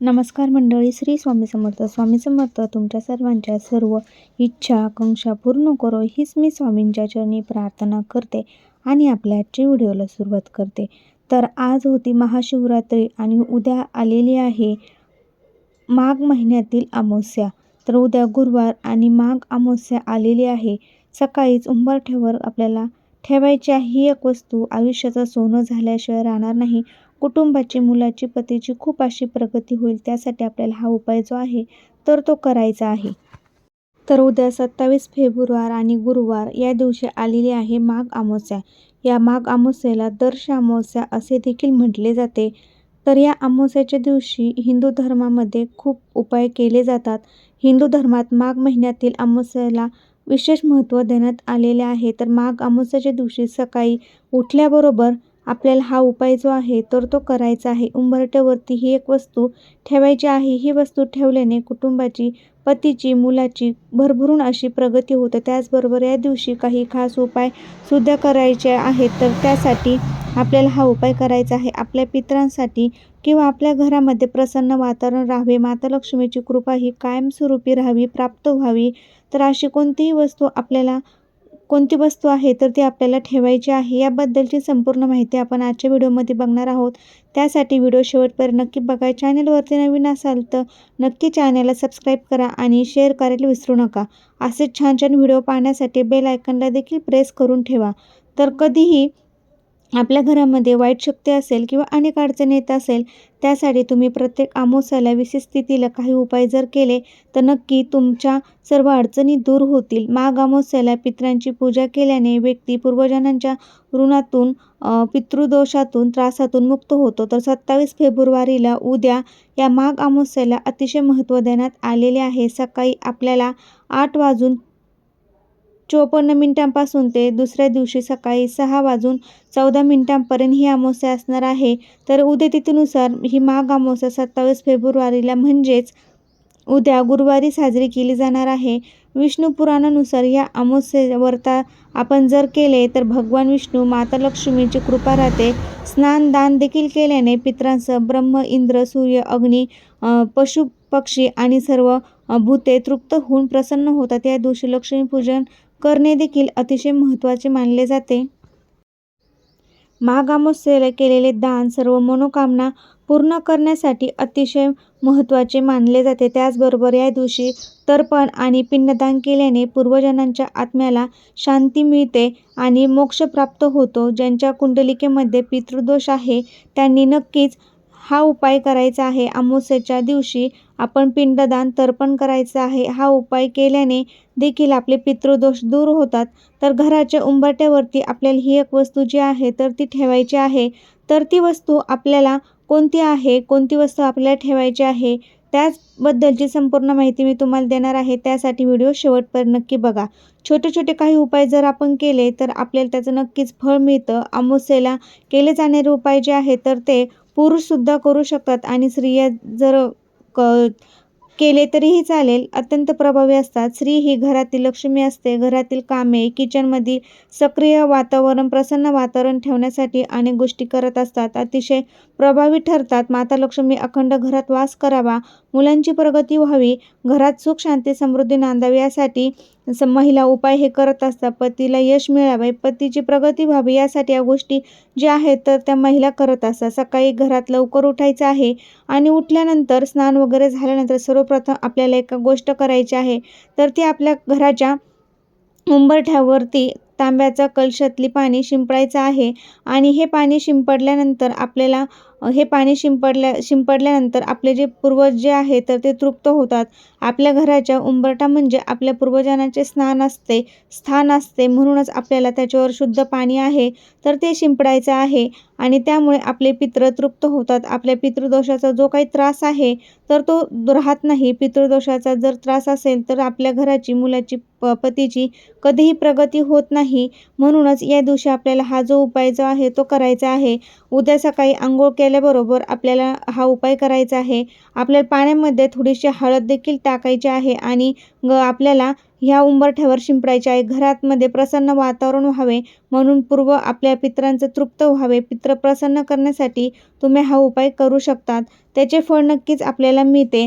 नमस्कार मंडळी श्री स्वामी समर्थ. स्वामी समर्थ तुमच्या सर्वांच्या सर्व इच्छा आकांक्षा पूर्ण करो हीच मी स्वामींच्या चरणी प्रार्थना करते आणि आपल्या आजच्या व्हिडिओला सुरुवात करते. तर आज होती महाशिवरात्री आणि उद्या आलेली आहे माघ महिन्यातील अमावस्या. तर उद्या गुरुवार आणि माघ अमावस्या आलेली आहे. सकाळीच उंबरठ्यावर आपल्याला ठेवायची आहे ही एक वस्तू. आयुष्याचं सोनं झाल्याशिवाय राहणार नाही. कुटुंबाची मुलाची पतीची खूप अशी प्रगती होईल त्यासाठी आपल्याला हा उपाय जो आहे तर तो करायचा आहे. तर उद्या सत्तावीस फेब्रुवार आणि गुरुवार या दिवशी आलेली आहे माघ अमावस्या. या माघ अमावस्येला दर्श अमावस्या असे देखील म्हटले जाते. तर या अमावस्याच्या दिवशी हिंदू धर्मामध्ये खूप उपाय केले जातात. हिंदू धर्मात माघ महिन्यातील अमावस्याला विशेष महत्त्व देण्यात आलेले आहे. तर माघ अमावस्याच्या दिवशी सकाळी उठल्याबरोबर आपल्याला हा उपाय जो आहे तर तो करायचा आहे. उंबरट्यावरती ही एक वस्तू ठेवायची आहे. ही वस्तू ठेवल्याने कुटुंबाची पतीची मुलाची भरभरून अशी प्रगती होते. त्याचबरोबर या दिवशी काही खास उपाय सुद्धा करायचे आहेत. तर त्यासाठी आपल्याला हा उपाय करायचा आहे. आपल्या पितरांसाठी किंवा आपल्या घरामध्ये प्रसन्न वातावरण राहावे. माता लक्ष्मीची कृपा ही कायमस्वरूपी राहावी प्राप्त व्हावी. तर अशी कोणतीही वस्तू आपल्याला कोणती वस्तू आहे तर ती आपल्याला ठेवायची आहे याबद्दलची संपूर्ण माहिती आपण आजच्या व्हिडिओमध्ये बघणार आहोत. त्यासाठी व्हिडिओ शेवटपर्यंत नक्की बघा. चॅनलवरती नवीन असाल तर नक्की चॅनलला सबस्क्राईब करा आणि शेअर करायला विसरू नका. असे छान छान व्हिडिओ पाहण्यासाठी बेल आयकनला देखील प्रेस करून ठेवा. तर कधीही आपल्या घरामध्ये वाईट शक्ती असेल किंवा अनेक अडचणी येत असेल त्यासाठी तुम्ही प्रत्येक अमावस्याला विशेष स्थितीला काही उपाय जर केले तर नक्की तुमच्या सर्व अडचणी दूर होतील. माघ अमावस्याला पित्रांची पूजा केल्याने व्यक्ती पूर्वजनांच्या ऋणातून पितृदोषातून त्रासातून मुक्त होतो. तर सत्तावीस फेब्रुवारीला उद्या या माघ अमावस्याला अतिशय महत्त्व देण्यात आलेले आहे. सकाळी आपल्याला आठ वाजून चोपन्न मिनिटांपासून ते दुसऱ्या दिवशी सकाळी सहा वाजून चौदा मिनिटांपर्यंत ही अमावस्या असणार आहे. तर उद्या तिथीनुसार ही माघ अमावस्या सत्तावीस फेब्रुवारीला म्हणजेच उद्या गुरुवारी साजरी केली जाणार आहे. विष्णू पुराणानुसार या अमावस्येवरता आपण जर केले तर भगवान विष्णू माता लक्ष्मीची कृपा राहते. स्नान दान देखील केल्याने पित्रांसह ब्रह्म इंद्र सूर्य अग्नी पशु पक्षी आणि सर्व भूते तृप्त होऊन प्रसन्न होतात. या दिवशी लक्ष्मीपूजन करणे देखील अतिशय महत्त्वाचे मानले जाते. माघ केलेले दान सर्व मनोकामना पूर्ण करण्यासाठी अतिशय महत्त्वाचे मानले जाते. त्याचबरोबर या दिवशी तर्पण आणि पिंडदान केल्याने पूर्वजनांच्या आत्म्याला शांती मिळते आणि मोक्ष प्राप्त होतो. ज्यांच्या कुंडलिकेमध्ये पितृदोष आहे त्यांनी नक्कीच हा उपाय करायचा आहे. अमावस्येच्या दिवशी आपण पिंडदान तर्पण करायचं आहे. हा उपाय केल्याने देखील आपले पितृदोष दूर होतात. तर घराच्या उंबरट्यावरती आपल्याला ही एक वस्तू जी आहे तर ती ठेवायची आहे. तर ती वस्तू आपल्याला कोणती आहे कोणती वस्तू आपल्याला ठेवायची आहे त्याचबद्दलची संपूर्ण माहिती मी तुम्हाला देणार आहे. त्यासाठी व्हिडिओ शेवटपर्यंत नक्की बघा. छोटे छोटे काही उपाय जर आपण केले तर आपल्याला त्याचं नक्कीच फळ मिळतं. अमावस्येला केले जाणारे उपाय जे आहे तर ते पुरुषसुद्धा करू शकतात आणि स्त्रिया जर क केले तरीही चालेल अत्यंत प्रभावी असतात. स्त्री ही घरातील लक्ष्मी असते. घरातील कामे किचनमध्ये सक्रिय वातावरण प्रसन्न वातावरण ठेवण्यासाठी अनेक गोष्टी करत असतात. अतिशय प्रभावी ठरतात. माता लक्ष्मी अखंड घरात वास करावा. मुलांची प्रगती व्हावी घरात सुख शांती समृद्धी नांदावी यासाठी महिला उपाय हे करत असतात. पतीला यश मिळावे पतीची प्रगती व्हावी यासाठी या गोष्टी ज्या आहेत तर त्या महिला करत असतात. सकाळी घरात लवकर उठायचं आहे आणि उठल्यानंतर स्नान वगैरे झाल्यानंतर सर्वप्रथम आपल्याला एक गोष्ट करायची आहे तर ती आपल्या घराच्या उंबरठ्यावरती तांब्याचा कलशातली पाणी शिंपडायचं आहे आणि हे पाणी शिंपडल्यानंतर आपल्याला हे पाणी शिंपडल्या शिंपडल्यानंतर आपले जे पूर्वज जे आहे तर ते तृप्त होतात. आपल्या घराच्या उंबरटा म्हणजे आपल्या पूर्वजांचे स्नान असते स्थान असते. म्हणूनच आपल्याला त्याच्यावर शुद्ध पाणी आहे तर ते शिंपडायचं आहे. आणि त्यामुळे आपले पित्र तृप्त होतात. आपल्या पितृदोषाचा जो काही त्रास आहे तर तो राहत नाही. पितृदोषाचा जर त्रास असेल तर आपल्या घराची मुलाची प पतीची कधीही प्रगती होत नाही. म्हणूनच या दिवशी आपल्याला हा जो उपाय जो आहे तो करायचा आहे. उद्या सकाळी आंघोळ झाल्याबरोबर आपल्याला हा उपाय करायचा आहे. आपल्याला पाण्यामध्ये थोडीशी हळद देखील टाकायची आहे आणि ग आपल्याला ह्या उंबरठ्यावर शिंपडायचे आहे. घरातमध्ये प्रसन्न वातावरण व्हावे म्हणून पूर्व आपल्या पितरांचं तृप्त व्हावे. पित्र प्रसन्न करण्यासाठी तुम्ही हा उपाय करू शकतात. त्याचे फळ नक्कीच आपल्याला मिळते.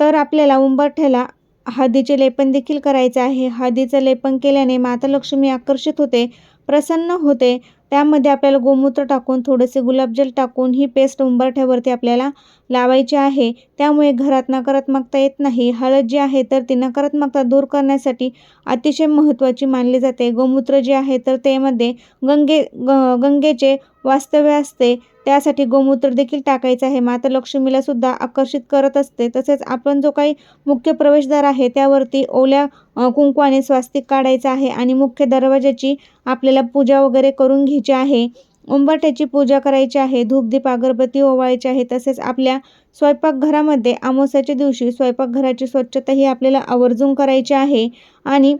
तर आपल्याला उंबरठ्याला हळदीचे लेपन देखील करायचे आहे. हळदीचं लेपन केल्याने माता लक्ष्मी आकर्षित होते प्रसन्न होते. त्यामध्ये आपल्याला गोमूत्र टाकून थोडेसे गुलाबजल टाकून ही पेस्ट उंबरठ्यावरती आपल्याला लावायची आहे. त्यामुळे घरात नकारात्मकता येत नाही. हळद जी आहे तर ती नकारात्मकता दूर करण्यासाठी अतिशय महत्त्वाची मानली जाते. गोमूत्र जे आहे तर त्यामध्ये गंगे ग गंगेचे वास्तव्य असते. त्यासाठी गोमूत्र देखील टाकायचं आहे. माता लक्ष्मीला सुद्धा आकर्षित करत असते. तसेच आपण जो काही मुख्य प्रवेशद्वार आहे त्यावरती ओल्या कुंकवाने स्वास्तिक काढायचं आहे आणि मुख्य दरवाजाची आपल्याला पूजा वगैरे करून घ्यायची आहे. उंबरठ्याची पूजा करायची आहे. धूपदीप अगरबत्ती ओवाळायची आहे. तसेच आपल्या स्वयंपाकघरामध्ये अमावस्याच्या दिवशी स्वयंपाकघराची स्वच्छता ही आपल्याला आवर्जून करायची आहे. आणि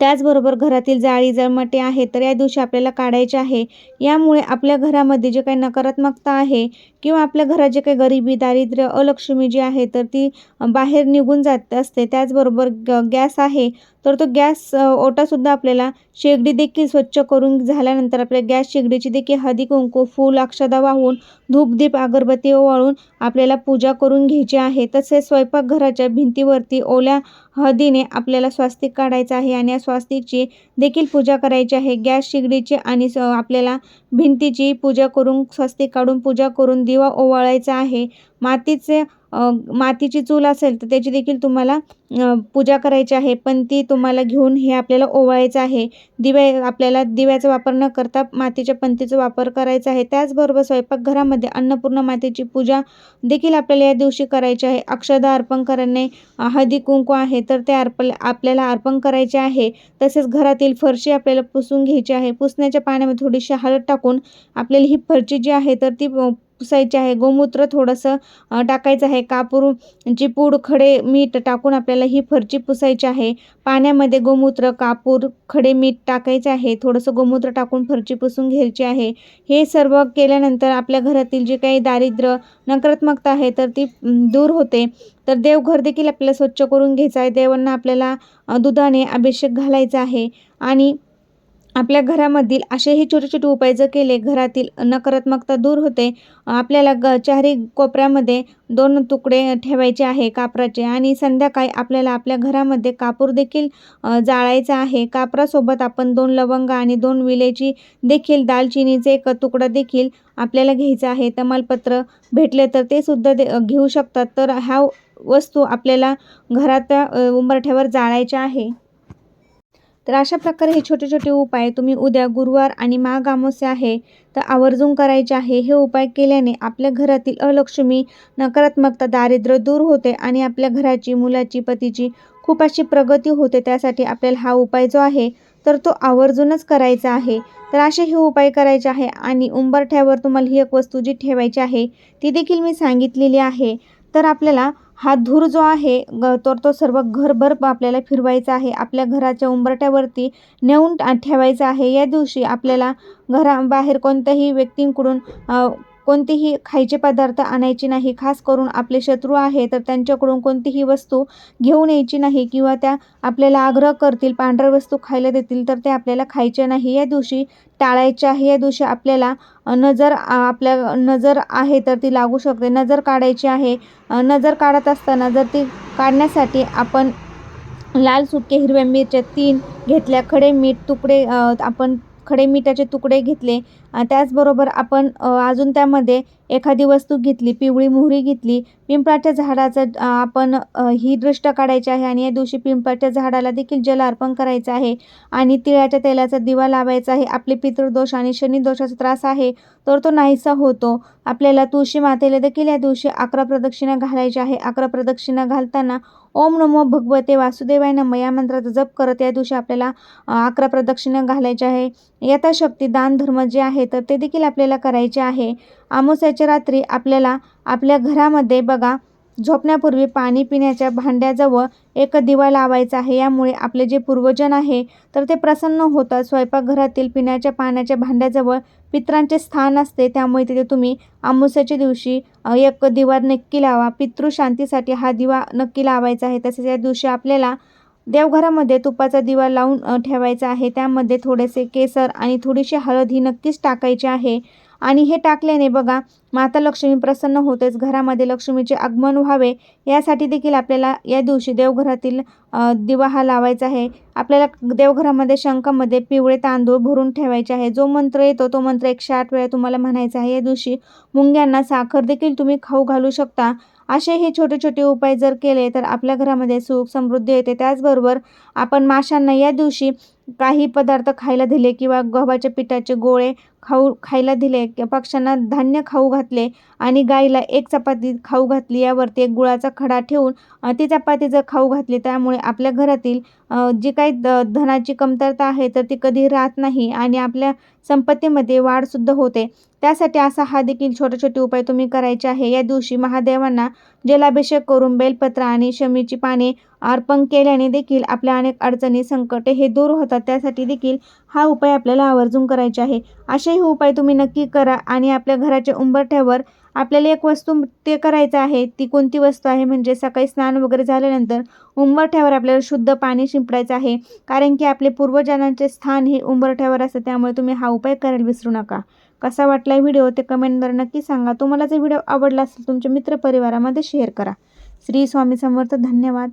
त्याचबरोबर घरातील जाळी जळमटे आहे तर या दिवशी आपल्याला काढायचे आहे. यामुळे आपल्या घरामध्ये जे काही नकारात्मकता आहे किंवा आपल्या घरात जे काही गरिबी दारिद्र्य अलक्ष्मी जी आहे तर ती बाहेर निघून जात असते. त्याचबरोबर ग गॅस आहे तर तो गॅस ओटासुद्धा आपल्याला शेगडी देखील स्वच्छ करून झाल्यानंतर आपल्या गॅस शेगडीची देखील हदी कुंकू फूल अक्षदा वाहून धूपदीप अगरबत्ती ओवाळून आपल्याला पूजा करून घ्यायची आहे. तसेच स्वयंपाकघराच्या भिंतीवरती ओल्या हळदीने आपल्याला स्वास्तिक काढायचं आहे आणि या स्वास्तिकची देखील पूजा करायची आहे. गॅस शिगडीची आणि स आपल्याला भिंतीची पूजा करून स्वस्तिक काढून पूजा करून दिवा ओवाळायचा आहे. मातीचे मातीची चूल असेल तर त्याची देखील तुम्हाला पूजा करायची आहे. पण ती तुम्हाला घेऊन हे आपल्याला ओवाळायचं आहे. दिव्या आपल्याला दिव्याचा वापर न करता मातीच्या पंतीचा वापर करायचा आहे. त्याचबरोबर स्वयंपाकघरामध्ये अन्नपूर्ण मातेची पूजा देखील आपल्याला या दिवशी करायची आहे. अक्षदा अर्पण करणे हळदी कुंकू आहे तर ते अर्प आपल्याला अर्पण करायचे आहे. तसेच घरातील फरशी आपल्याला पुसून घ्यायची आहे. पुसण्याच्या पाण्यामध्ये थोडीशी हळद टाकून आपल्याला ही फरशी जी आहे तर ती पुसायचे आहे. गोमूत्र थोडंसं टाकायचं आहे. कापूरची पूड खडे मीठ टाकून आपल्याला ही फरची पुसायची आहे. पाण्यामध्ये गोमूत्र कापूर खडे मीठ टाकायचे आहे. थोडंसं गोमूत्र टाकून फरची पुसून घ्यायची आहे. हे सर्व केल्यानंतर आपल्या घरातील जे काही दारिद्र्य नकारात्मकता आहे तर ती दूर होते. तर देवघर देखील आपल्याला स्वच्छ करून घ्यायचं आहे. देवांना आपल्याला दुधाने अभिषेक घालायचा आहे. आणि आपल्या घरामधील असेही छोटे छोटे उपाय जर केले घरातील नकारात्मकता दूर होते आपल्याला ग चारी कोपऱ्यामध्ये दोन तुकडे ठेवायचे आहे कापराचे आणि संध्याकाळी आपल्याला आपल्या घरामध्ये कापूर देखील जाळायचा आहे. कापरासोबत आपण दोन लवंग आणि दोन विलेची देखील दालचिनीचे एक तुकडा देखील आपल्याला घ्यायचा आहे. तमालपत्र भेटले तर ते सुद्धा दे घेऊ शकतात. तर ह्या वस्तू आपल्याला घरात उंबरठ्यावर जाळायच्या आहे. तर अशा प्रकारे हे छोटे छोटे उपाय तुम्ही उद्या गुरुवार आणि माघ अमावस्या आहे तर आवर्जून करायचे आहे. हे उपाय केल्याने आपल्या घरातील अलक्ष्मी नकारात्मकता दारिद्र्य दूर होते आणि आपल्या घराची मुलाची पतीची खूप अशी प्रगती होते. त्यासाठी आपल्याला हा उपाय जो आहे तर तो आवर्जूनच करायचा आहे. तर असे हे उपाय करायचे आहे आणि उंबरठ्यावर तुम्हाला ही एक वस्तू जी ठेवायची आहे ती देखील मी सांगितलेली आहे. तर आपल्याला हा धूर जो आहे ग तर तो सर्व घरभर आपल्याला फिरवायचा आहे. आपल्या घराच्या उंबरट्यावरती नेऊन ठेवायचा आहे. या दिवशी आपल्याला घराबाहेर कोणत्याही व्यक्तींकडून कोणतेही खायचे पदार्थ आणायचे नाही खास करून आपले शत्रू आहे तर त्यांच्याकडून कोणतीही वस्तू घेऊन यायची नाही किंवा त्या आपल्याला आग्रह करतील पांढऱ्या वस्तू खायला देतील तर ते आपल्याला खायचे नाही. या दिवशी टाळायचे आहे या दिवशी आपल्याला नजर आपल्या नजर आहे तर ती लागू शकते. नजर काढायची आहे. नजर काढत असताना जर ती काढण्यासाठी आपण लाल सुके हिरव्या मिरच्या तीन घेतल्या खडे मीठ तुकडे आपण खडे मिठाचे तुकडे घेतले. त्याचबरोबर आपण अजून त्यामध्ये एखादी वस्तू घेतली पिवळी मोहरी घेतली पिंपळाच्या झाडाचं आपण ही दृष्ट काढायची आहे आणि या दिवशी पिंपळाच्या झाडाला देखील जल अर्पण करायचं आहे आणि तिळाच्या तेलाचा दिवा लावायचा आहे. आपले पितृदोष आणि शनिदोषाचा त्रास आहे तर तो नाहीसा होतो. आपल्याला तुळशी मातेला देखील या दिवशी अकरा प्रदक्षिणा घालायची आहे. अकरा प्रदक्षिणा घालताना ओम नमो भगवते वासुदेवाय नम या मंत्राचा जप करत या दिवशी आपल्याला अकरा प्रदक्षिणा घालायचे आहे. यथाशक्ती दान धर्म जे आहे तर ते देखील आपल्याला करायचे आहे. अमावस्याच्या रात्री आपल्याला आपल्या घरामध्ये बघा झोपण्यापूर्वी पाणी पिण्याच्या भांड्याजवळ एक दिवा लावायचा आहे. यामुळे आपले जे पूर्वजन आहे तर ते प्रसन्न होतात. स्वयंपाकघरातील पिण्याच्या पाण्याच्या भांड्याजवळ पित्रांचे स्थान असते. त्यामुळे तिथे तुम्ही अमावस्याच्या दिवशी एक दिवा नक्की लावा. पितृशांतीसाठी हा दिवा नक्की लावायचा आहे. तसेच या दिवशी आपल्याला देवघरामध्ये तुपाचा दिवा लावून ठेवायचा आहे. त्यामध्ये थोडेसे केसर आणि थोडीशी हळद ही नक्कीच टाकायची आहे. आणि हे टाकल्याने बघा माता लक्ष्मी प्रसन्न होतेच घरामध्ये लक्ष्मीचे आगमन व्हावे यासाठी देखील आपल्याला या दिवशी देवघरातील दिवा हा लावायचा आहे. आपल्याला देवघरामध्ये शंखामध्ये पिवळे तांदूळ भरून ठेवायचे आहे. जो मंत्र येतो तो मंत्र एकशे आठ वेळा तुम्हाला म्हणायचा आहे. या दिवशी मुंग्यांना साखर देखील तुम्ही खाऊ घालू शकता. असे हे छोटे छोटे उपाय जर केले तर आपल्या घरामध्ये सुख समृद्धी येते. त्याचबरोबर आपण माशांना या दिवशी काही पदार्थ खायला दिले किंवा गव्हाच्या पिठाचे गोळे खाऊ खायला दिले पक्ष्यांना धान्य खाऊ घातले आणि गाईला एक चपाती खाऊ घातली यावरती एक गुळाचा खडा ठेवून ती चपाती जर खाऊ घातली त्यामुळे आपल्या घरातील जी काही द धनाची कमतरता आहे तर ती कधी राहत नाही आणि आपल्या संपत्तीमध्ये वाढसुद्धा होते. त्यासाठी असा हा देखील छोटे छोटे उपाय तुम्ही करायचे आहे. या दिवशी महादेवांना जलाभिषेक करून बेलपत्र आणि शमीची पाने अर्पण केल्याने देखील आपल्या अनेक अडचणी संकटे हे दूर होतात. त्यासाठी देखील हा उपाय आपल्याला आवर्जून करायचे आहे. असेही उपाय तुम्ही नक्की करा आणि आपल्या घराच्या उंबरठ्यावर आपल्याला एक वस्तू ते करायचं आहे ती कोणती वस्तू आहे? म्हणजे सकाळी स्नान वगैरे झाल्यानंतर उंबरठ्यावर आपल्याला शुद्ध पाणी शिंपडायचं आहे. कारण की आपले पूर्वजांचे स्थान हे उंबरठ्यावर असतं त्यामुळे तुम्ही हा उपाय करायला विसरू नका. कसा वाटला व्हिडिओ ते कमेंटद्वारे नक्की सांगा. तुम्हाला जर व्हिडिओ आवडला असेल तुमच्या मित्रपरिवारामध्ये शेअर करा. श्री स्वामी समर्थ धन्यवाद.